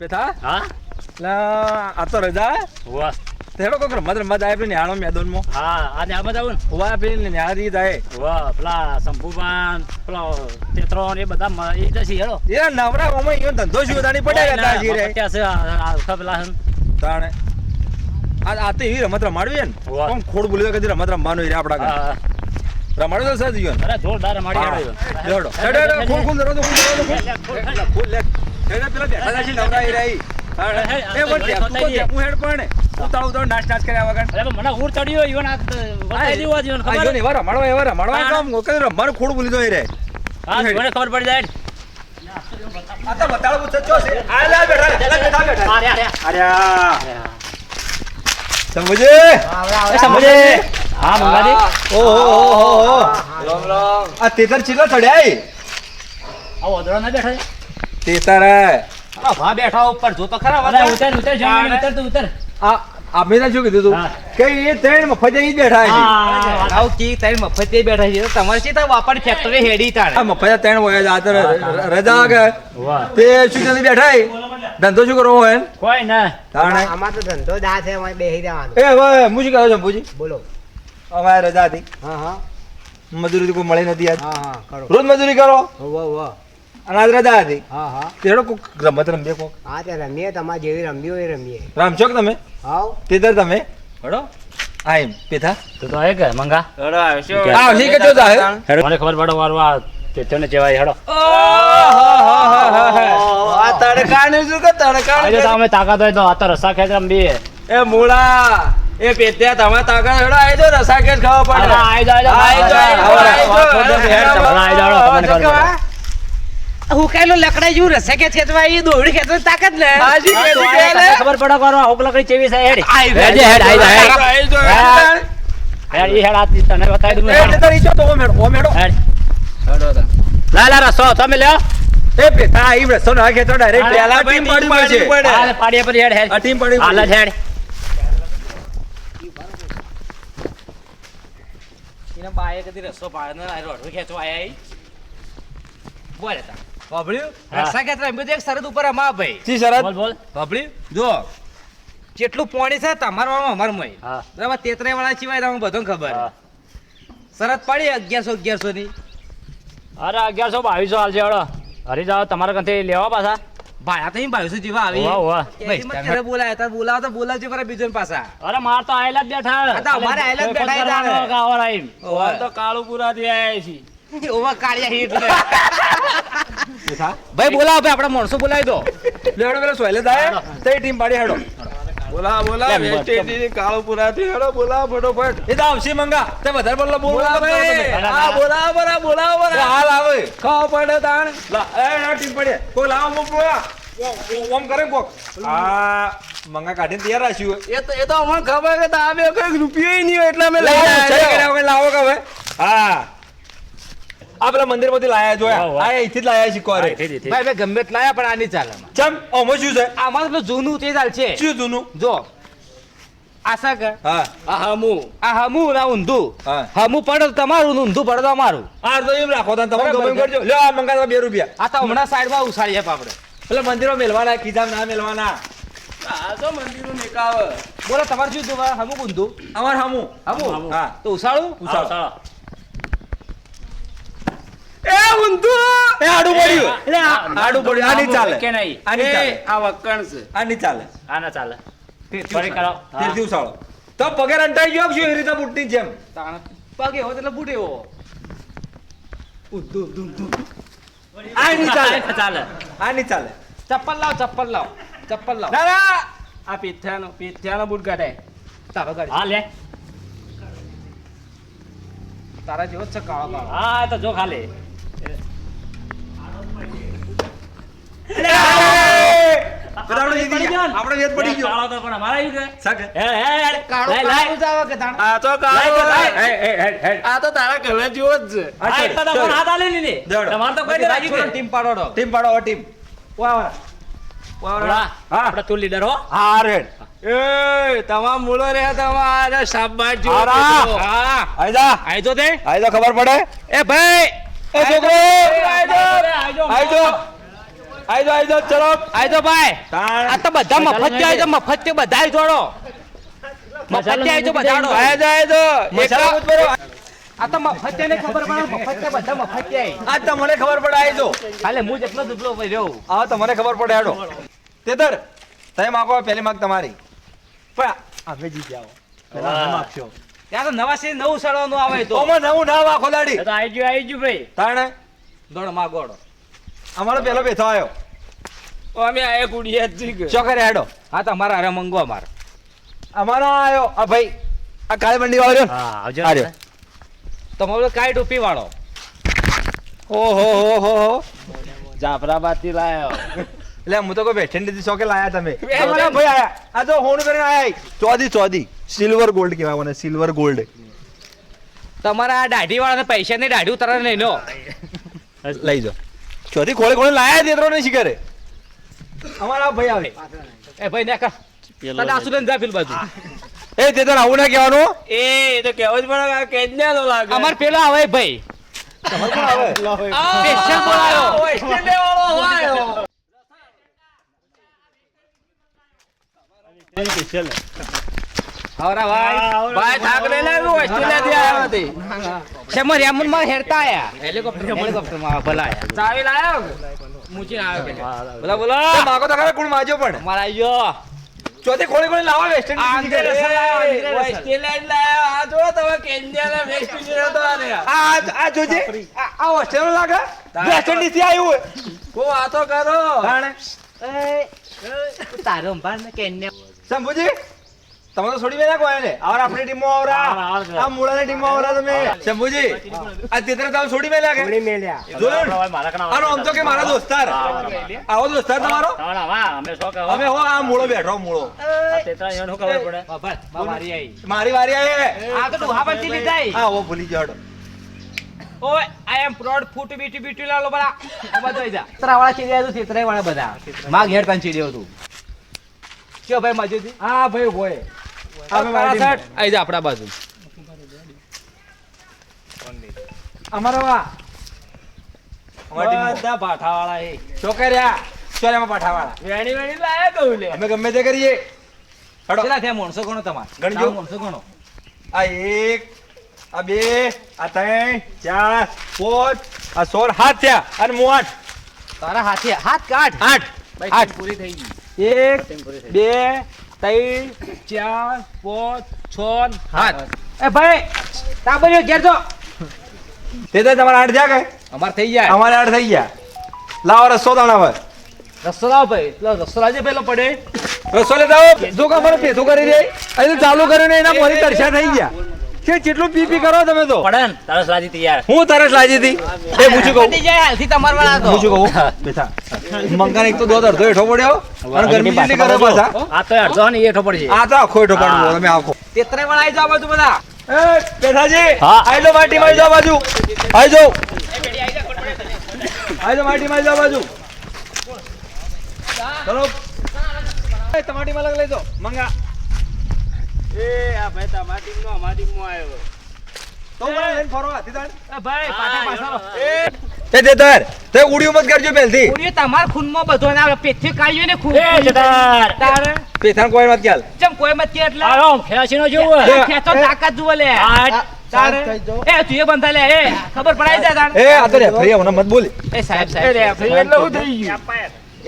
પેથા હા? લા આ તો રજા વાહ. તેડો કોક રમત રમત આવે પેલી નિહાળો મેદાનમાં. હા આ ને આ બધા આવું ને? હોવા પેલી નિહાળી જાય. વાહ પેલા શંભુભાન પેલો ચેત્રો એ બધા એ જશે હેડો. એ નવરા ઓમાં ઈયો ધંધો શું ઉતાની પડ્યા કે તાજી રે? આખા પેલા તાણે. આ આ તો એવી રમત રમાડવી ને. કોમ ખોડ બોલી તો કદી રમત રમવાનું રે આપડા ઘર? રમાડો તો સજ ગયો અરે જોરદાર હા. હેડો. હેડો, ખોલ, ખોલ, ખોલ, દરવાજો ખોલ. લે, ખોલ, લે. પેલા બેઠા છે, નવરા રહી. એ આ જોઈ ટેપુ હેડ પણ ઉતાળ, ઉતાળ, નાચ, નાચ કર્યા વગર. અરે મને ઉર ચડ્યો ઈવન આ બતાવી દેવો જીવન ખબર એવા રમાડવા, એવા રમાડવા કામ, કદી રમવાનું ખોડ બોલી તો રે. હા મને ખબર પડી જાય આ તો બતાડવું તો ચો છે. આ લે, બેઠા, લે, બેઠા, બેઠા. અરે અરે અરે સમજે? સમજે હા મંગાજી ઓહો, ઓહો, ઓહો. આ તેતર ચીલો ચડ્યા? આ ઓદળો ના બેઠા છે? તેતર હે. ભા બેઠા ઉપર જો તો ખરા વાત ઉતર ઉતર જમીન ઉતર તું ઉતર. આ આ મેં શું કીધું તું? કે એ ત્રણ મફતે જ બેઠા છે. હા આવ કે ત્રણ મફતે બેઠા છે. તમારે છે તો વાપર ફેક્ટરી હેડી તાણે. આ મફતે ત્રણ હોય છે. આ તો રજા કે તે શું નથી બેઠા? ધંધો શું કરવો હોય કોઈ ના. તાણે. આમાં તો ધંધો દા છે અમે બેહી રહેવાનું. એ હવે હું શું કહું છું બોલો. અમારે રજા હતી. હા હા. મજૂરી તો કોઈ મળી નથી યાર હા હા કરો. રોજ મજૂરી કરો? વાહ હોવા. અને આજ રજા હતી હા હા તેડો કોક રમત રમીએ કોક હા તે રમીએ તમારે જેવી રમવી હોય એ રમીએ રામચોક તમે હાવ તેતર તમે હડો હા એમ પેથા તું તો આય કે મંગા આ આવશે કે જો જાય હેડો મને ખબર પડો વારું આ તેતરને જેવાય હેડો આ તડકાનું શું કે તડકાનું આજે તો અમે તાકાત હોય તો આ તો રસા ખેંચ રમવી એ મૂળા એ પેત્યા તમારે તાકાત હેડો આઈ જો રસા કે ખાવા પડે આઈ જાઓ, આઈ જાઓ, આઈ જાઓ, આઈ જાઓ, આઈ જાઓ, આઈ જાઓ, આઈ આઈ જાઓ, જાઓ, તમને ખબર પડે. હું કઈલો લકડા જેવું રસે કે ખેતવા એ દોડી ખેતવા તાકાત ને હાજી તો ખબર પડો કરો હુક લકડી ચેવી છે હેડ હેડ હેડ, હેડ. આઈ હેડ. હેડ, ઈ હેડ આતી તને બતાઈ દઉં હેડ. તો ઈ તો ઓ મેડો ઓ મેડો હેડ. લા લા રસો તમે લ્યો એ પેથા ઈ રસો ના ખેંચો ડાયરેક્ટ પેલા ટીમ પડી પડે. હા, પાડીએ પછી હેડ હેડ ટીમ પડી હાલ હેડ એને બાએ કદી રસો પાડે ને આ રોડવે ખેંચવા આયા બોલે તા બાબળ્યું હા. એમ બધું એક શરત ઉપર અમા ભાઈ. શી શરત? બોલ બોલ. બાબળ્યું જો જેટલું પાણી છે તમારો અમારું મય. હા. બરાબર તેતરે વાળા સિવાય તમને બધું ખબર. શરત પડી અગિયારસો અગિયારસો ની અરે અગિયારસો બાવીસો હાલ છે હરી જાઓ તમારા કંથી લેવા પાછા. ભાયા તો બાવીસો જેવા આવી. વાહ બોલાય તાર બોલાવો તો બોલાવજો ખરા બીજો પાછા. અરે માર તો આયેલા જ બેઠા. અમારે આયેલા જ બેઠા તો કાળુપુરા થી આયા છીએ. ઓવા કાળિયા હીટ લે. ભાઈ બોલાવો ભાઈ આપણા માણસો બોલાવી દો. લેડો પેલો સોયલે દાય તે ટીમ પાડી હેડો. બોલા બોલા બોલ, કેમ? કાળુપુરા થી હેડો બોલા ફટોફટ. એ તો આવશે મંગા. તે વધારે બોલો બોલ બોલા ભાઈ. આ બોલા બરા બોલા બરા હાલ આવે. ખાવા પડે તાણ. લા એ આ ટીમ પડે કોઈ લાવો મો બોલા. ઓમ કરે કોક. આ મંગા કાઢીને તૈયાર રાખ્યું એ તો એ તો અમને ખબર કે આ બે કઈ રૂપિયો નહીં હોય એટલે અમે લઈ લાવો લાવો કે હવે હા. આ પેલા મંદિરમાંથી લાયા જોયા. આ અહીંથી જ લાયા શીખવા રે. ભાઈ ભાઈ ગમે તે લાયા પણ આ નહીં ચાલે ચમ ઓમો શું છે? આમાં તો પેલું જૂનું તે ચાલ છે. શું જૂનું? જો આશા કર હા. આ હમુ. આ હમુ ના ઊંધું. હા. હમુ પડે તમારું ઊંધું પડે અમારું. આ તો એમ રાખો તમે ગમે. કરજો. લ્યો આ મંગા તો બે રૂપિયા. આ તો હમણાં સાઈડમાં ઉછાળીએ આપણે. એટલે મંદિરો મેલવાના કીધા ના મેલવાના. બોલો તમારે શું હમુ ઊંધું. અમાર હમુ. હમુ. હા. તો ઉછાળું? ચાલો. એ ઊંધું! એ આડું પડ્યું એટલે આડું પડ્યું આ નહીં ચાલે. કે નહીં. આ નહીં ચાલે. આ વક્કણ છે. આ નહીં ચાલે. આ ના ચાલે. ફરી કરો. તેરથી તો પગે રંટાઈ ગયો શું? એ રીતે બુટ્ટી જેમ. તાણ. પગ એટલે બૂટ આ નહીં ચાલે. ચાલે. આ નહીં ચાલે. ચપ્પલ લાવ ચપ્પલ લાવ. ચપ્પલ લાવ. ના ના. આ પીઠિયાનો પીઠિયાનો બૂટ કાઢે. તારો કાઢ. હા લે. તારા જેવો જ છે કાળો કાળો. હા તો જો ખાલી. તો લીડર હો. હા. રેડ. એ તમામ મૂળો રે તમારે શાબાશ જા આઈ તો તે? આઈ ખબર પડે? એ ભાઈ એ છોકરો. આઈ આઈ જો આઈ આઈ જો આઈ આઈ ચલો. આઈ તો ભાઈ. આ તો બધા મફત જાય તો મફત તે બધા જોડો. મફત જાય તો બધા આઈ જાઓ આઈ જાઓ. મસાલા બરો આ તો મફત ને ખબર પડે મફત તે બધા મફત જાય આ તમને ખબર પડે આઈ હાલે હું જેટલો દુબળો રહ્યો. આ તમને ખબર પડે હેડો. તેતર તમે માગો પહેલી માગ તમારી. પણ અમે જીતી આવો પહેલા અમે માગશો. ત્યાં તો નવા સે નવું સડવાનું આવે તો. ઓમાં નવું ના વાખો એ તો આઈ ગયું આઈ ગયું ભાઈ. તાણે? દોડમાં અમારો પેલો બેઠો આવ્યો અમે આયા કુડીએ જ શું કરે હેડો. હા તમારા અરે મંગો અમાર અમારો આવ્યો આ ભાઈ આ કાળી મંડી વાળો હા આવજો ને? તમારો કાઈ ટોપી વાળો. ઓહો હો હો હો. જાફરાબાદથી લાયો. એટલે હું તો કોઈ બેઠી નથી શોકે લાયા તમે. તમારા ભાઈ આયા આ તો હોણ કરીને આયા ચોદી ચોદી. સિલ્વર ગોલ્ડ કહેવાય મને સિલ્વર ગોલ્ડ તમારા આ દાઢી વાળાને પૈસા ને દાઢી ઉતારવા નહીં નો. લઈ જાઓ. ચોથી ખોળે ખોળે લાયા દેતરો નહીં શિકારે અમારા ભાઈ આવે. એ ભાઈ ને કા તને આસુ લઈને જા પેલી બાજુ. એ તેતર આવું ના કહેવાનું. એ એ તો કહેવું જ પણ કે કેન્યા નો લાગે. અમાર પેલો આવે ભાઈ. તમારે આવે. સ્પેશિયલ બોલાયો હવરા ભાઈ. ભાઈ થાક લઈ લાવ્યો ઓસ્ટ્રેલિયા આવ્યો તે શેમર યામનમાં હેરતા આયા? હેલિકોપ્ટર હેલિકોપ્ટરમાં ભલા ચાવી લાયો? મુચી આવ્યો બોલા બોલા. માગો તો ખરા કોણ માજો પણ. મારા આયો ચોથી ખોળે ખોળે લાવો વેસ્ટ ઇન્ડિઝ ઓસ્ટ્રેલિયા લાયો. આ જો તમે કેન્યા વેસ્ટ તો આ આ જોજે. આ ઓસ્ટ્રેલિયા લાગે? વેસ્ટ ઇન્ડિઝથી આવ્યું કો વાતો કરો. તારો અંબાર ને કેન્યા શંભુજી તમે તો છોડી નાખો એને આર આપણી ટીમો આવરા. આ મુળાની ટીમો આવરા તમે. શંભુજી આ તેતરે તમે છોડી મેલ્યા કે છોડી મેલ્યા જોયું આનો આમ કે મારા દોસ્તાર. આવો દોસ્તાર તમારો. અમે હો આ મૂળો બેઠો મૂળો. મારી વારી આવી આ તો ડોહા બચી લીધા હા ઓ ભૂલી ગયો ઓય આઈ એમ પ્રોડ ફૂટ બીટી બીટી લાલો બરા. બધો જા. તરાવાળા ચીડિયા તો તેતરે વાળા બધા. માં ઘેર પાંચી દેવ તું. કે ભાઈ મજે હા ભાઈ હોય. આપણા બાજુ. આ. એક આ બે આ ત્રણ ચાર પાંચ આ સોળ હાથ થયા. અને હું આઠ. તારા હાથે હાથ કાઢ. આઠ. આઠ પૂરી થઈ ગઈ. એક બે ત્રણ ચાર પાંચ છ સાત. એ ભાઈ તાબરિયો ઘેર જો. તે તો તમારા આઠ જાગે કે? અમાર થઈ જાય અમારે આઠ થઈ ગયા. લાવો રસ્સો દાણા ભાઈ રસ્તો લાવો ભાઈ. એટલે રસ્તો લાવજે પેલો પડે. રસો લેતા જો કે અમારે ભેથું કરી દે. અહીં ચાલુ કર્યું ને એના મોરી તરસા થઈ ગયા. કે જેટલું પી પી કરો તમે તો. પડન તરસ લાજી સાજી તૈયાર. હું તરસ લાજી હતી. એ પૂછું કહું? જાય હાલથી તમાર વાળા તો. પૂછું કહું? બેઠા. મંગાને એક તો દોધ અડધો હેઠો પડ્યો. અને ગરમી જેટલી કરે પાછા. આ તો અડધો ને એઠો પડશે. આ તો આખો હેઠો પડ્યો. તમે આખો. તેતરે વાળા આવી જાવ બાજુ બધા. એ બેઠાજી. હા. આઈ જાઓ માટી માં જાવ બાજુ. આઈ જાવ આઈ જાવ માટી માં જાવ બાજુ. ચલો. તમાટી માં લઈ દો મંગા. એ આ ભાઈ તમારી ટીમ નો અમારી ટીમમાં આવ્યો. તો ભાઈ લઈને ફરો હાથી તાણ. એ ભાઈ પાછા પાછા એ. તે તાર તે ઉડીઓ મત કરજો પહેલથી. પૂરી તમાર ખૂનમાં બધો ના પેથી કાઢ્યો ને ખૂન એ જતાર. તારે? પેથાન કોઈ મત કેલ ચમ કોઈ મત કે એટલે? આરો ખેલાસી નો જોવું ખેંચો તાકાત જુઓ લે. આઠ તારે? એ તું એ બંધા લે એ ખબર પડાઈ જાય તાણ. એ આ તો રેફરી હમણાં મત બોલી. એ સાહેબ સાહેબ એટલે હું થઈ ગયું.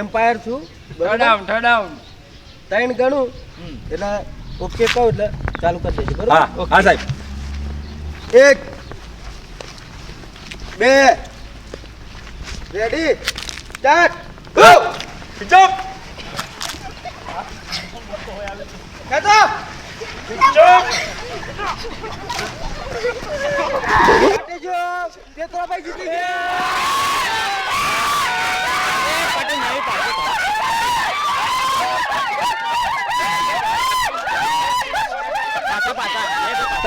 એમ્પાયર છું. ડાઉન ડાઉન ત્રણ ગણું. એટલે ઓકે કહું એટલે ચાલુ કરી દેજો બરોબર? હા હા સાહેબ. એક બે રેડી સ્ટાર્ટ. જમ્પ ખેંચો. કાઢી જો જીતી ગયા.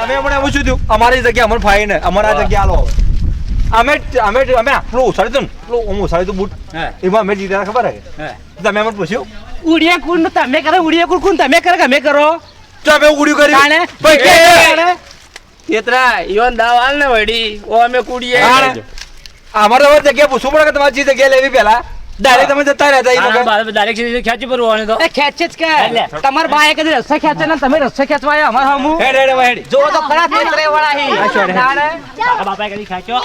તમે હમણાં શું થયું અમારી જગ્યા અમને ફાઈ ને અમારા જગ્યા આલો. અમે અમે અમે આટલું ઉછાળ્યું તું પેલું હું ઉછાળ્યું હતું બૂટ. એમાં અમે જીતા ખબર હે? તમે અમને પૂછ્યું? ઉડિયા કુંડ તમે કરે ઉડિયા કુંડ કુંડ તમે કરે કે અમે કરો? તો અમે ઉડ્યું કરી તાણે? ભાઈ, કે કે- તાણે? તેતરા ઈવન દાવ હાલ ને વડી ઓ અમે કુડીએ. અમારે હવે જગ્યા પૂછવું પડે કે તમારી જે જગ્યા લેવી પહેલા. ડાયરેક્ટ તમે જતા રહ્યા હતા એ વખત. ડાયરેક્ટ સીધી ખેંચી પડવાનું તો. એ ખેંચે જ કે. તમાર બાએ કદી રસ્તા ખેંચે ને તમે રસ્સો ખેંચવા આવ્યા અમાર હમું. હેડ હેડ હેડ. જો તો ખરા વાળા હી. બાપાએ કદી ખેંચ્યો?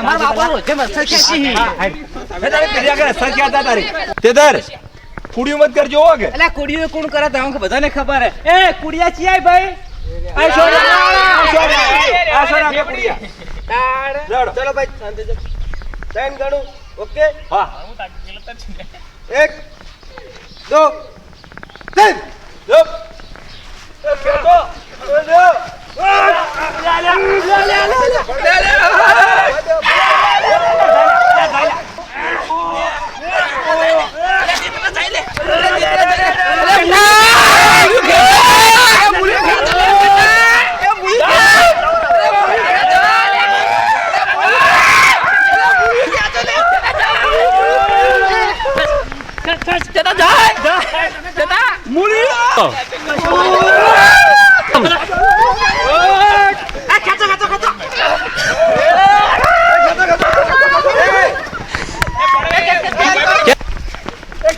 અમાર બાપા રોજે રસ્તા ખેંચી હી. હા, હેડ. હેડ, તારે પેલી આગળ તારી? કુડીઓ મત કરજો કે. એટલે કુડીઓ કોણ કરે તમને બધાને ખબર હે. એ કુડિયા ચિયાય ભાઈ? આ આ આ કુડિયા. ચલો ભાઈ શાંતિ ત્રણ ગણું. ઓકે હા. એક દો ત્રણ લો. એ ખેંચો.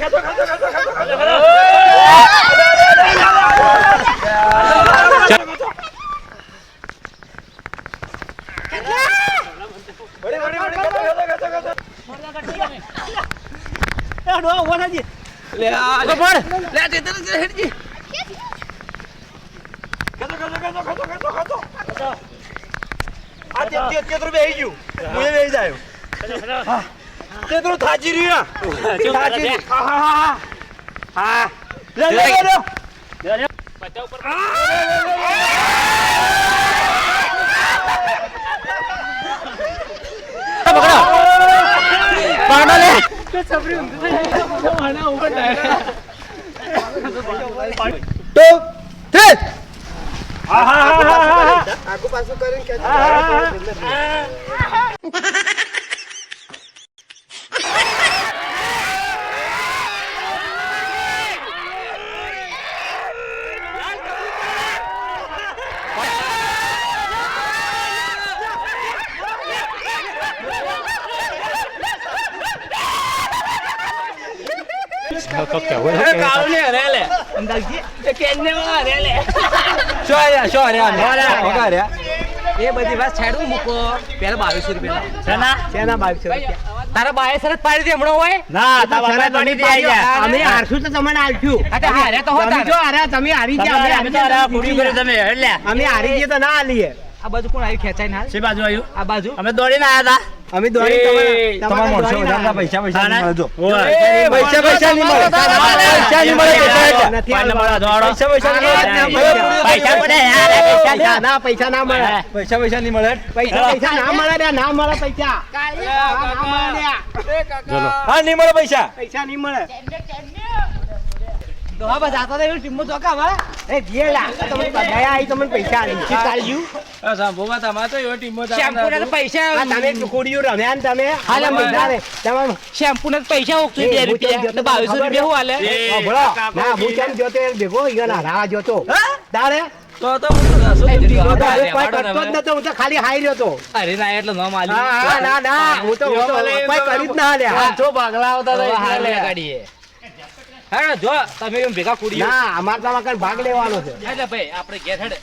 એ લો. વળી, વળી, વળી, ખેંચો, ખેંચો, ખેંચો, ખેંચો. ખેંચો, ખેંચો, ખેંચો, ખેંચો, ખેંચો, ખેંચો. આ તે- તે- તેતરું બેહી ગયું. હું એ બેહી જાયો. હા. તેતરું થાચી રહ્યું ના. થાચી રહ્યું. હા, હા, હા, હા. હા. લે, લે, લે, લે. શું? એ બધી વાત છાડું મૂકો. પેલા બાવીસો રૂપિયા શેના? શેના બાવીસો રૂપિયા? તારા બાએ સરત પાડી દે હમણાં હોય? ના તારા બાપાએ પાડી દે અમે હારશું તો તમને આલશું. હા, હારે તો હોતા. જો હાર્યા તમે હારી ગયા. અમે તો તમે. એટલે. અમે હારી ગયા તો ના આલીએ આ બાજુ કોણ આવ્યું? ખેંચાઈ ના બાજુ આવ્યું? આ બાજુ. અમે દોડીને આયા હતા. અમે દોડી તમારા- પૈસા પૈસા નહીં મળે પૈસા પૈસા નહીં પૈસા નહીં પૈસા પૈસા. ના પૈસા ના મળે. પૈસા પૈસા નહીં મળે. પૈસા પૈસા ના મળે ના મળે પૈસા. હા નહીં મળે પૈસા. પૈસા નહીં મળે. તો હા બસ આતો એવું ટીમો તો કા હવે એ જીએલા તમને દયા આવી તમને પૈસા આલી. ચાલ્યું? શેમ્પુ ને તો પૈસા તમે ટુકડીઓ રમ્યા ને તમે? હાલે તમે તમે શેમ્પુ ને પૈસા ઓગતું બે રૂપિયા. તો બાવીસો ખબર રૂપિયા હું હાલે એ, ના હું કેમ જોતો એ ભેગો ઈયો ના રાહ જોતો. તારે? તો તો હું તો હવે કોઈ કરતો જ નતો હું તો ખાલી હાઈ રહ્યો તો અરે ના એટલે ન માલી ના ના હું તો હું તો કોઈ કરી જ ના જો ભાગલા આવતા તો હાલે ગાડીએ હા જો તમે એમ ભેગા કુડી ના અમાર તો કઈ ભાગ લેવાનો છે. એટલે ભાઈ આપણે ઘેર હેડે.